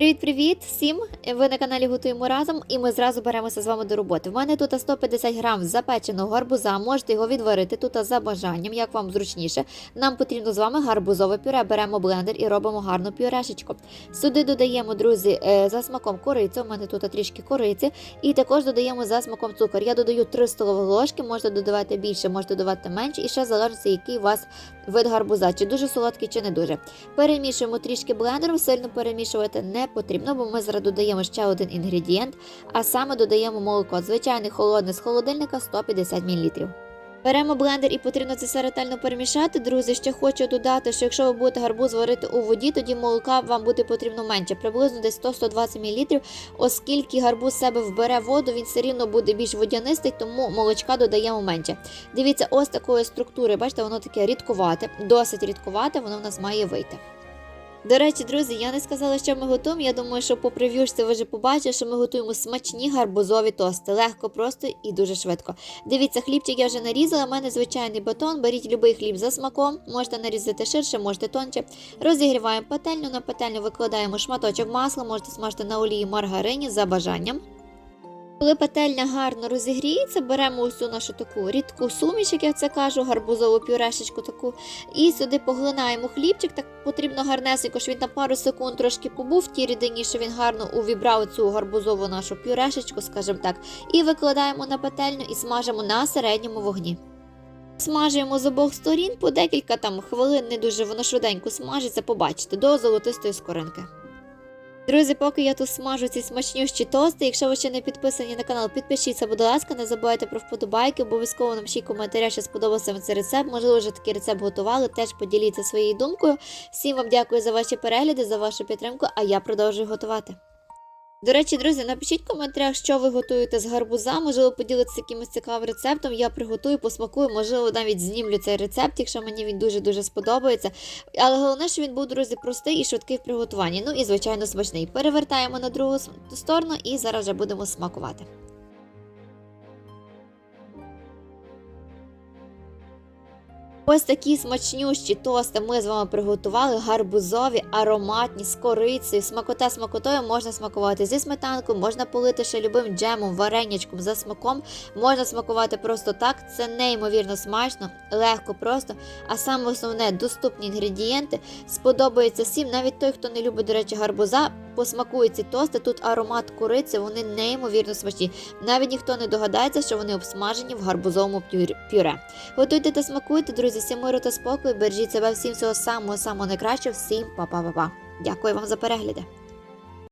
Привіт-привіт всім! Ви на каналі Готуємо разом, і ми зразу беремося з вами до роботи. В мене тут 150 грам запеченого гарбуза. Можете його відварити тут за бажанням, як вам зручніше. Нам потрібно з вами гарбузове пюре. Беремо блендер і робимо гарну пюрешечку. Сюди додаємо, друзі, е, за смаком корицю. У мене тут трішки кориці, і також додаємо за смаком цукор. Я додаю 3 столові ложки, можете додавати більше, можете додавати менше, і ще залежить, який у вас вид гарбуза, чи дуже солодкий, чи не дуже. Перемішуємо трішки блендером, сильно перемішувати не потрібно, бо ми зараз додаємо ще один інгредієнт, а саме додаємо молоко. Звичайне холодне з холодильника 150 мл. Беремо блендер і потрібно це все ретельно перемішати. Друзі, ще хочу додати, що якщо ви будете гарбуз варити у воді, тоді молока вам буде потрібно менше, приблизно десь 100-120 мл, оскільки гарбуз себе вбере воду, він все рівно буде більш водянистий, тому молочка додаємо менше. Дивіться, ось такої структури, бачите, воно таке рідкувате, досить рідкувате, воно в нас має вийти. До речі, друзі, я не сказала, що ми готуємо. Я думаю, що по прев'юшці ви вже побачите, що ми готуємо смачні гарбузові тости. Легко, просто і дуже швидко. Дивіться, хлібчик я вже нарізала. У мене звичайний батон. Беріть будь-який хліб за смаком, можете нарізати ширше, можете тонче. Розігріваємо пательню. На пательню викладаємо шматочок масла, можете смажити на олії маргарині за бажанням. Коли пательня гарно розігріється, беремо усю нашу таку рідку суміш, як я це кажу, гарбузову пюрешечку таку, і сюди поглинаємо хлібчик. Так потрібно гарнесенько, щоб він на пару секунд трошки побув в тій рідині, щоб він гарно увібрав цю гарбузову нашу пюрешечку, скажімо так, і викладаємо на пательню і смажимо на середньому вогні. Смажуємо з обох сторін по декілька там хвилин, не дуже воно швиденько смажиться, побачите, до золотистої скоринки. Друзі, поки я тут смажу ці смачнющі тости. Якщо ви ще не підписані на канал, підпишіться, будь ласка, не забувайте про вподобайки. Обов'язково нам ще коментаря, що сподобався вам цей рецепт. Можливо, вже такий рецепт готували. Теж поділіться своєю думкою. Всім вам дякую за ваші перегляди, за вашу підтримку, а я продовжую готувати. До речі, друзі, напишіть в коментарях, що ви готуєте з гарбуза. Можливо, поділитися якимось цікавим рецептом. Я приготую, посмакую, можливо, навіть знімлю цей рецепт, якщо мені він дуже-дуже сподобається. Але головне, що він був, друзі, простий і швидкий в приготуванні. Ну і, звичайно, смачний. Перевертаємо на другу сторону і зараз вже будемо смакувати. Ось такі смачнющі тости ми з вами приготували, гарбузові, ароматні, з корицею, смакота смакотою можна смакувати зі сметанкою, можна полити ще любим джемом, варенячком за смаком, можна смакувати просто так. Це неймовірно смачно, легко, просто. А саме основне доступні інгредієнти сподобається всім, навіть той, хто не любить, до речі, гарбуза, посмакує ці тости. Тут аромат куриці, вони неймовірно смачні. Навіть ніхто не догадається, що вони обсмажені в гарбузовому пюре. Готуйте та смакуйте, друзі, всім миру та спокою, бережіть себе всім всього самого самого найкращого, всім па-па-па-па. Дякую вам за перегляди.